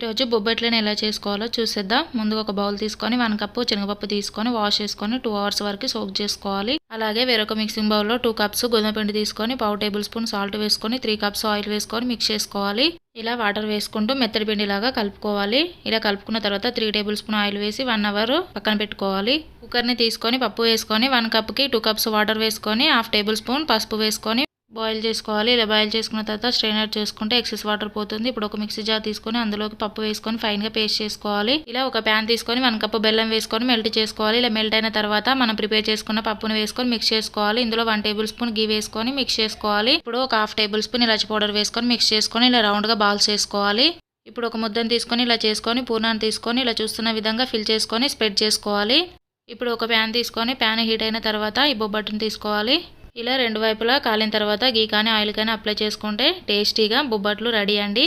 ఈరోజు బొబ్బట్లను ఎలా చేసుకోవాలో చూసేద్దాం. ముందు ఒక బౌల్ తీసుకొని వన్ కప్పు శనగపప్పు తీసుకొని వాష్ చేసుకొని టూ అవర్స్ వరకు సోక్ చేసుకోవాలి. అలాగే వేరొక మిక్సింగ్ బౌల్లో టూ కప్స్ గోధుమ పిండి తీసుకొని పావు టేబుల్ స్పూన్ సాల్ట్ వేసుకొని త్రీ కప్స్ ఆయిల్ వేసుకొని మిక్స్ చేసుకోవాలి. ఇలా వాటర్ వేసుకుంటూ మెత్తడి పిండిలాగా కలుపుకోవాలి. ఇలా కలుపుకున్న తర్వాత త్రీ టేబుల్ స్పూన్ ఆయిల్ వేసి వన్ అవర్ పక్కన పెట్టుకోవాలి. కుక్కర్ని తీసుకొని పప్పు వేసుకొని వన్ కప్కి టూ కప్స్ వాటర్ వేసుకొని హాఫ్ టేబుల్ స్పూన్ పసుపు వేసుకొని బాయిల్ చేసుకోవాలి. ఇలా బాయిల్ చేసుకున్న తర్వాత స్ట్రైనర్ చేసుకుంటే ఎక్సెస్ వాటర్ పోతుంది. ఇప్పుడు ఒక మిక్సీ జార్ తీసుకొని అందులోకి పప్పు వేసుకొని ఫైన్గా పేస్ట్ చేసుకోవాలి. ఇలా ఒక ప్యాన్ తీసుకొని వన్ కప్పు బెల్లం వేసుకొని మెల్ట్ చేసుకోవాలి. ఇలా మెల్ట్ అయిన తర్వాత మనం ప్రిపేర్ చేసుకున్న పప్పును వేసుకొని మిక్స్ చేసుకోవాలి. ఇందులో వన్ టేబుల్ స్పూన్ గీ వేసుకొని మిక్స్ చేసుకోవాలి. ఇప్పుడు ఒక హాఫ్ టేబుల్ స్పూన్ ఇలాచి పౌడర్ వేసుకొని మిక్స్ చేసుకొని ఇలా రౌండ్గా బాల్స్ చేసుకోవాలి ఇప్పుడు ఒక ముద్దను తీసుకొని ఇలా చేసుకొని పూర్ణాన్ని తీసుకొని ఇలా చూస్తున్న విధంగా ఫిల్ చేసుకొని స్ప్రెడ్ చేసుకోవాలి. ఇప్పుడు ఒక ప్యాన్ తీసుకొని ప్యాన్ హీట్ అయిన తర్వాత ఈ బొబ్బట్టును తీసుకోవాలి. ఇలా రెండు వైపులా కాలిన తర్వాత గీ కానీ ఆయిల్ కానీ అప్లై చేసుకుంటే టేస్టీగా బొబ్బట్లు రెడీ అండి.